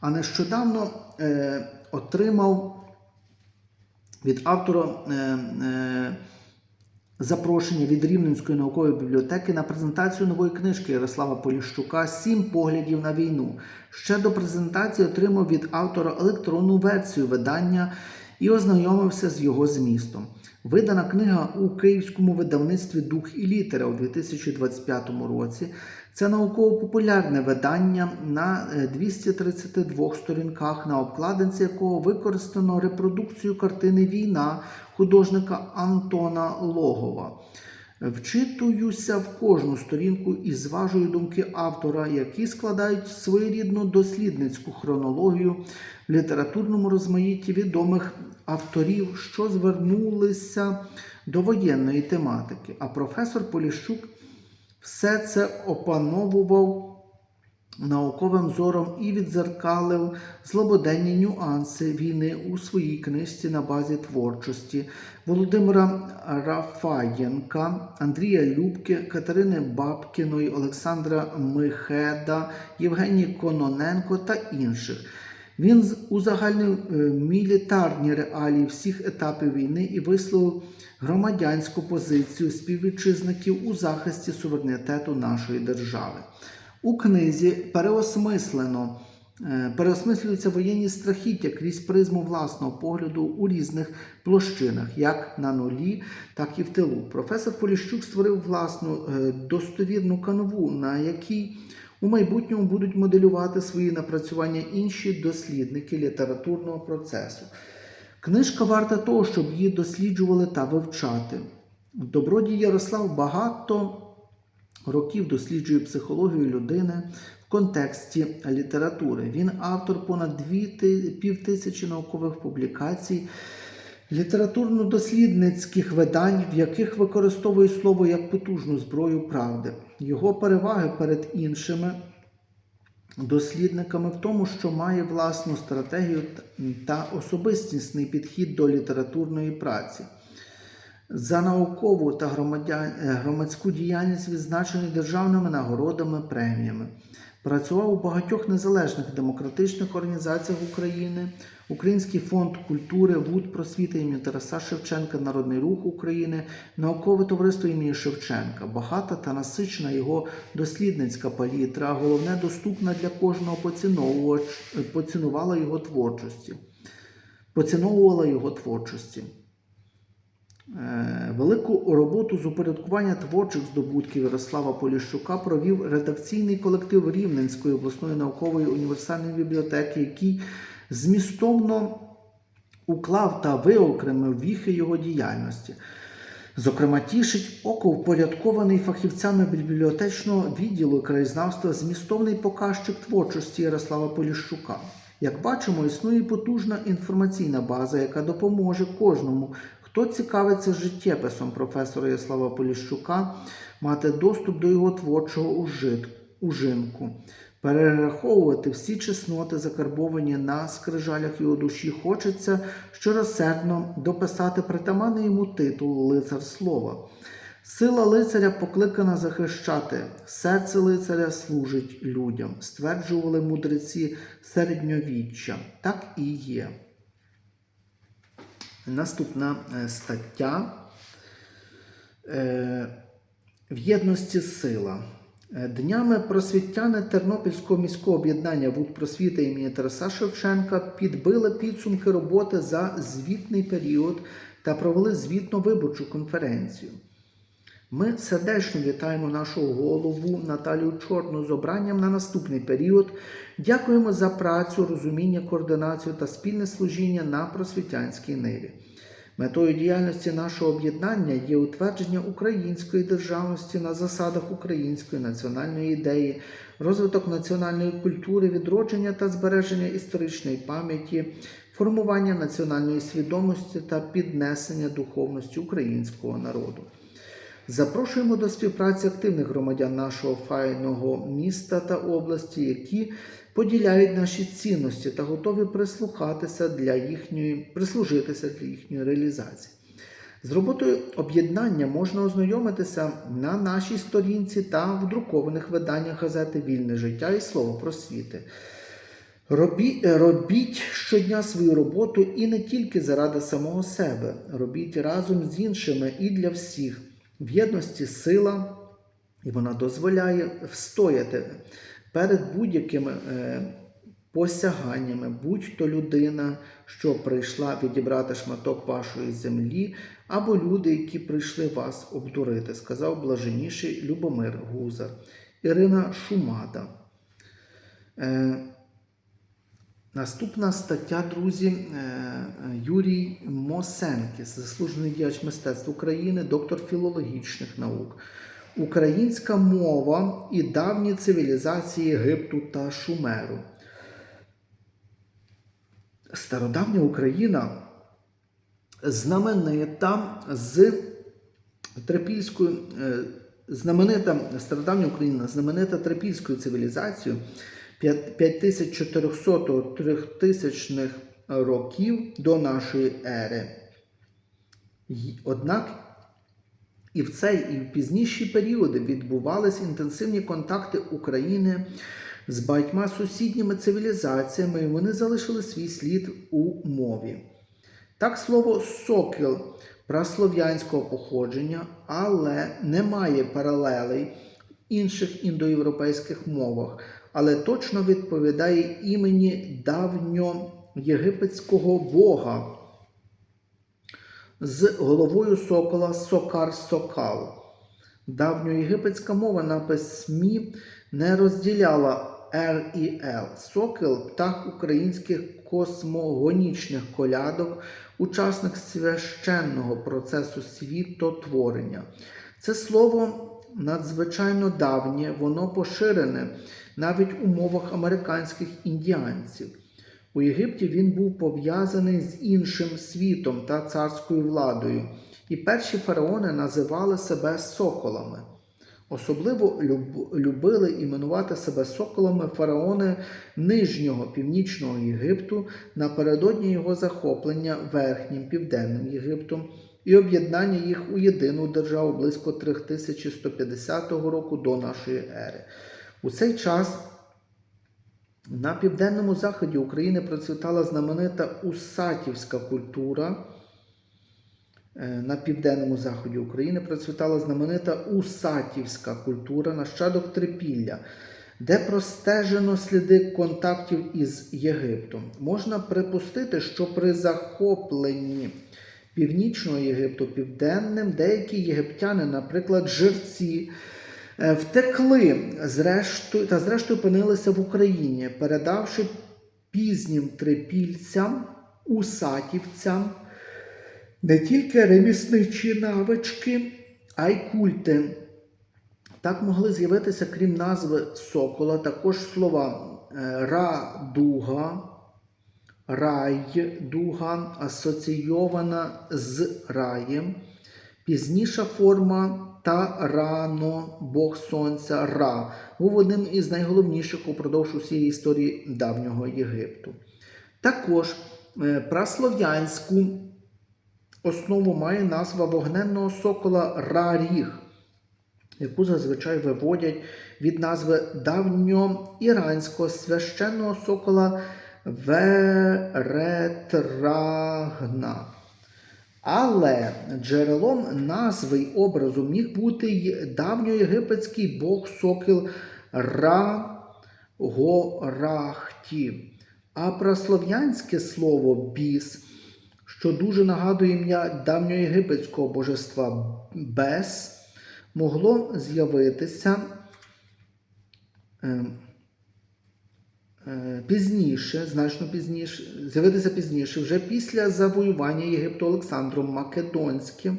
А нещодавно е, отримав від автора е, е, запрошення від Рівненської наукової бібліотеки на презентацію нової книжки Ярослава Поліщука Сім поглядів на війну. Ще до презентації отримав від автора електронну версію видання і ознайомився з його змістом. Видана книга у київському видавництві Дух і літера у 2025 році. Це науково-популярне видання на е, 232 сторінках, на обкладинці якого використано репродукцію картини Війна художника Антона Логова. Вчитуюся в кожну сторінку і зважую думки автора, які складають своєрідну дослідницьку хронологію в літературному розмаїтті відомих авторів, що звернулися до воєнної тематики. А професор Поліщук все це опановував науковим зором і відзеркалив злободенні нюанси війни у своїй книжці на базі творчості Володимира Рафаєнка, Андрія Любки, Катерини Бабкіної, Олександра Михеда, Євгенії Кононенко та інших. Він узагальнив е, мілітарні реалії всіх етапів війни і висловив громадянську позицію співвітчизників у захисті суверенітету нашої держави. У книзі переосмислено е, переосмислюються воєнні страхіття крізь призму власного погляду у різних площинах, як на нулі, так і в тилу. Професор Поліщук створив власну е, достовірну канву, на якій у майбутньому будуть моделювати свої напрацювання інші дослідники літературного процесу. Книжка варта того, щоб її досліджували та вивчати. Добродій Ярослав багато років досліджує психологію людини в контексті літератури. Він автор понад дві ти- півтисячі наукових публікацій, літературно-дослідницьких видань, в яких використовує слово як потужну зброю правди. Його переваги перед іншими дослідниками в тому, що має власну стратегію та особистісний підхід до літературної праці. За наукову та е, громадську діяльність відзначений державними нагородами, преміями. Працював у багатьох незалежних демократичних організаціях України, Український фонд культури, ВУД просвіти імені Тараса Шевченка, Народний рух України, наукове товариство імені Шевченка. Багата та насичена його дослідницька палітра, головне доступна для кожного поцінувала його творчості. Поціновувала його творчості. Е, Велику роботу з упорядкування творчих здобутків Ярослава Поліщука провів редакційний колектив Рівненської обласної наукової універсальної бібліотеки, який змістовно уклав та виокремив віхи його діяльності. Зокрема, тішить око впорядкований фахівцями бібліотечного відділу краєзнавства змістовний показчик творчості Ярослава Поліщука. Як бачимо, існує потужна інформаційна база, яка допоможе кожному, хто цікавиться життєписом професора Ярослава Поліщука, мати доступ до його творчого ужит- ужинку, перераховувати всі чесноти, закарбовані на скрижалях його душі, хочеться щиросердно дописати притаманний йому титул Лицар Слова. Сила лицаря покликана захищати, серце лицаря служить людям, стверджували мудреці середньовіччя. Так і є. Наступна е, стаття е, в єдності сила. Е, Днями просвітяни Тернопільського міського об'єднання Вуд просвіти імені Тараса Шевченка підбили підсумки роботи за звітний період та провели звітно виборчу конференцію. Ми сердечно вітаємо нашу голову Наталію Чорну з обранням на наступний період. Дякуємо за працю, розуміння, координацію та спільне служіння на просвітянській ниві. Метою діяльності нашого об'єднання є утвердження української державності на засадах української національної ідеї, розвиток національної культури, відродження та збереження історичної пам'яті, формування національної свідомості та піднесення духовності українського народу. Запрошуємо до співпраці активних громадян нашого файного міста та області, які поділяють наші цінності та готові прислухатися для їхньої, прислужитися для їхньої реалізації. З роботою об'єднання можна ознайомитися на нашій сторінці та в друкованих виданнях газети Вільне життя і слово просвіти. Робі, е, робіть щодня свою роботу і не тільки заради самого себе. Робіть разом з іншими і для всіх. В єдності сила, і вона дозволяє встояти перед будь-якими е, посяганнями, будь-то людина, що прийшла відібрати шматок вашої землі, або люди, які прийшли вас обдурити, сказав блаженніший Любомир Гузар. Ірина Шумада. Е, Наступна стаття, друзі, е, Юрій Мосенкіс, заслужений діяч мистецтв України, доктор філологічних наук. Українська мова і давні цивілізації Єгипту та Шумеру. Стародавня Україна знаменита з трипільською, е, знаменита стародавня Україна, знаменита трипільською цивілізацією 5400-3000 років до нашої ери. Однак і в цей, і в пізніші періоди відбувалися інтенсивні контакти України з багатьма сусідніми цивілізаціями, і вони залишили свій слід у мові. Так, слово сокіл праслов'янського походження, але не має паралелей в інших індоєвропейських мовах, але точно відповідає імені давньоєгипетського бога з головою сокола Сокар Сокал. Давньоєгипетська мова на письмі не розділяла Р і Л. Сокіл птах українських космогонічних колядок, учасник священного процесу світотворення. Це слово надзвичайно давнє, воно поширене навіть у мовах американських індіанців. У Єгипті він був пов'язаний з іншим світом та царською владою, і перші фараони називали себе соколами. Особливо люб- любили іменувати себе соколами фараони Нижнього північного Єгипту напередодні його захоплення Верхнім Південним Єгиптом і об'єднання їх у єдину державу близько 3150 року до нашої ери. У цей час на південному заході України процвітала знаменита усатівська культура. Е, На південному заході України процвітала знаменита усатівська культура, нащадок трипілля, де простежено сліди контактів із Єгиптом. Можна припустити, що при захопленні Північного Єгипту південним деякі єгиптяни, наприклад, жерці, е, втекли зрештою, та зрештою опинилися в Україні, передавши пізнім трипільцям, усатівцям не тільки ремісничі навички, а й культи. Так могли з'явитися, крім назви сокола, також слова е, ра-дуга, рай-дуга, асоційована з раєм, пізніша форма та рано, Бог Сонця, Ра, був одним із найголовніших упродовж усієї історії давнього Єгипту. Також е, праслов'янську основу має назва вогненного сокола Раріг, яку зазвичай виводять від назви давньоіранського священного сокола Веретрагна. Але джерелом назви й образу міг бути й давньоєгипетський бог сокіл Ра Горахті. А праслов'янське слово біс, що дуже нагадує ім'я давньоєгипетського божества Бес, могло з'явитися е, е, пізніше, значно пізніше, з'явитися пізніше, вже після завоювання Єгипту Олександром Македонським,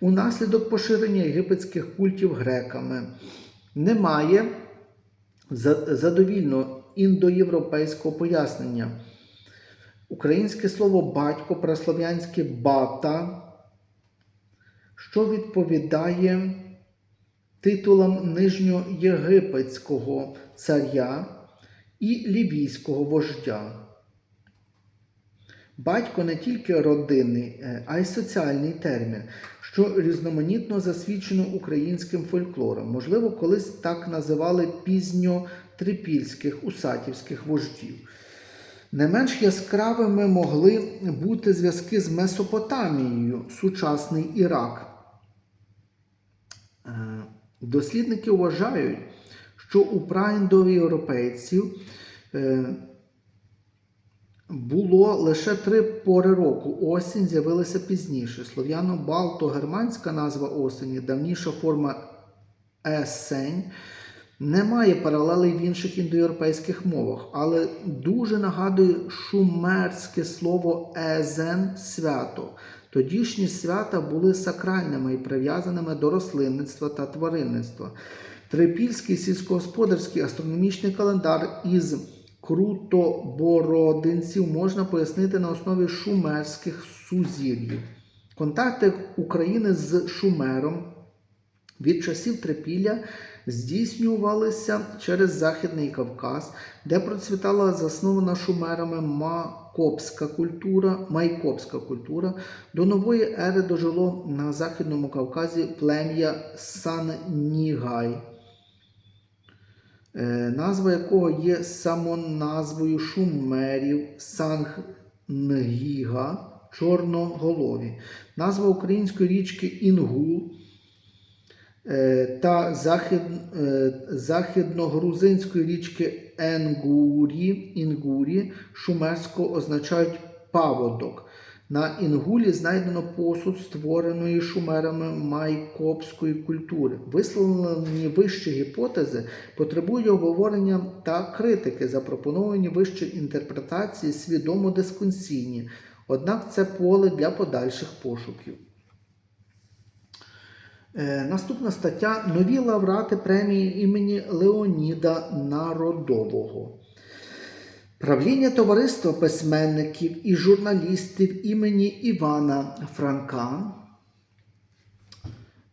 унаслідок поширення єгипетських культів греками. Немає за- задовільно індоєвропейського пояснення. Українське слово батько, праслов'янське бата, що відповідає титулам нижньоєгипетського царя і лівійського вождя. Батько не тільки родинний, е, а й соціальний термін, що різноманітно засвідчено українським фольклором. Можливо, колись так називали пізньотрипільських усатівських вождів. Не менш яскравими могли бути зв'язки з Месопотамією, сучасний Ірак. Е, Дослідники вважають, що у праіндоєвропейців е, було лише три пори року. Осінь з'явилася пізніше. Слов'яно-балто-германська назва осені, давніша форма есень, не має паралелей в інших індоєвропейських мовах, але дуже нагадує шумерське слово езен свято. Тодішні свята були сакральними і прив'язаними до рослинництва та тваринництва. Трипільський сільськогосподарський астрономічний календар із крутобородинців можна пояснити на основі шумерських сузір'їв. Контакти України з Шумером від часів Трипілля здійснювалися через Західний Кавказ, де процвітала заснована шумерами Макопська культура, майкопська культура. До нової ери дожило на Західному Кавказі плем'я Саннігай, назва якого є самоназвою шумерів Сангнгіга, чорноголові. Назва української річки Інгул е, та захід, е, західногрузинської річки Енгурі, Інгурі шумерсько означають паводок. На Інгулі знайдено посуд створеної шумерами майкопської культури. Висловлені вищі гіпотези потребують обговорення та критики, запропоновані вище інтерпретації свідомо дискусійні, однак це поле для подальших пошуків. Е, Наступна стаття Нові лауреати премії імені Леоніда Народового. Правління товариства письменників і журналістів імені Івана Франка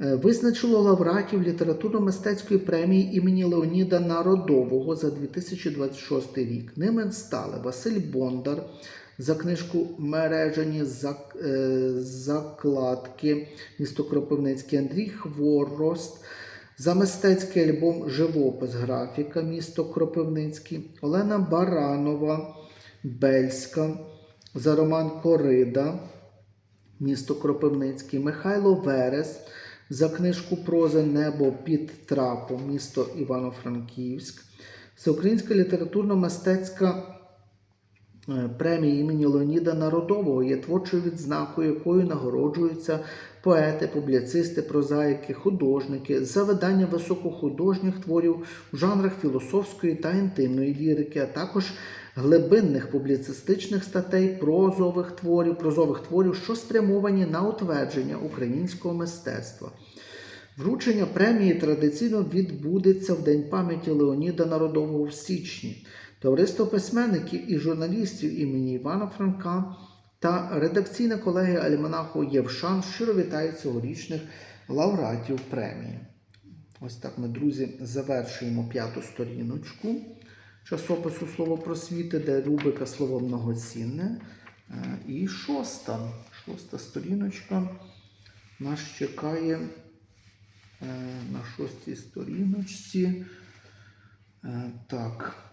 е, визначило лауреатів літературно-мистецької премії імені Леоніда Народового за 2026 рік. Ними стали Василь Бондар за книжку Мережені е, закладки місто Кропивницький, Андрій Хворост. За мистецький альбом Живопис графіка місто Кропивницький, Олена Баранова, Бельська, за роман Корида, місто Кропивницький, Михайло Верес, за книжку Проза. Небо під трапом, місто Івано-Франківськ, Всеукраїнська літературно-мистецька премії імені Леоніда Народового є творчою відзнакою, якою нагороджуються поети, публіцисти, прозаїки, художники за видання високохудожніх творів у жанрах філософської та інтимної лірики, а також глибинних публіцистичних статей, прозових творів, прозових творів, що спрямовані на утвердження українського мистецтва. Вручення премії традиційно відбудеться в День пам'яті Леоніда Народового в січні. Товариство письменників і журналістів імені Івана Франка та редакційна колегія Альманаху Євшан щиро вітають цьогорічних лауреатів премії. Ось так ми, друзі, завершуємо п'яту сторіночку часопису Слово просвіти, де рубрика Слово многоцінне. Е, І шоста, шоста сторіночка нас чекає на шостій сторіночці. Е, Так.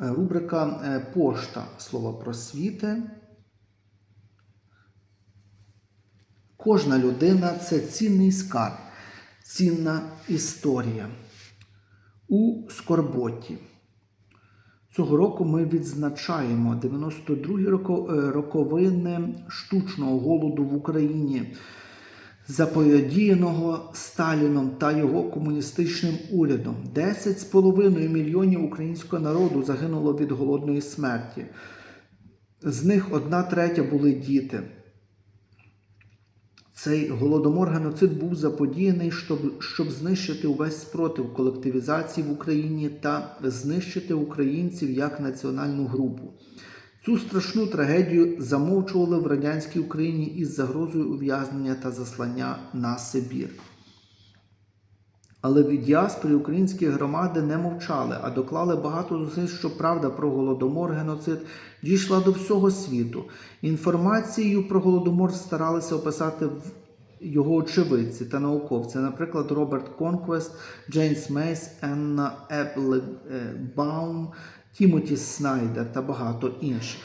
Е, Рубрика е, Пошта слова просвіти. Кожна людина це цінний скарб, цінна історія. У Скорботі. Цього року ми відзначаємо 92-ї е, роковини штучного голоду в Україні, заподіяного Сталіном та його комуністичним урядом. 10,5 мільйонів українського народу загинуло від голодної смерті. З них одна третя були діти. Цей голодомор геноцид був заподіяний, щоб, щоб знищити увесь спротив колективізації в Україні та знищити українців як національну групу. Цю страшну трагедію замовчували в радянській Україні із загрозою ув'язнення та заслання на Сибір. Але від діаспорі українські громади не мовчали, а доклали багато зусиль, щоб правда про голодомор, геноцид дійшла до всього світу. Інформацією про голодомор старалися описати в- його очевидці та науковці, наприклад, Роберт Конквест, Джеймс Мейс, Енна Еплебаум Тімоті Снайдер та багато інших.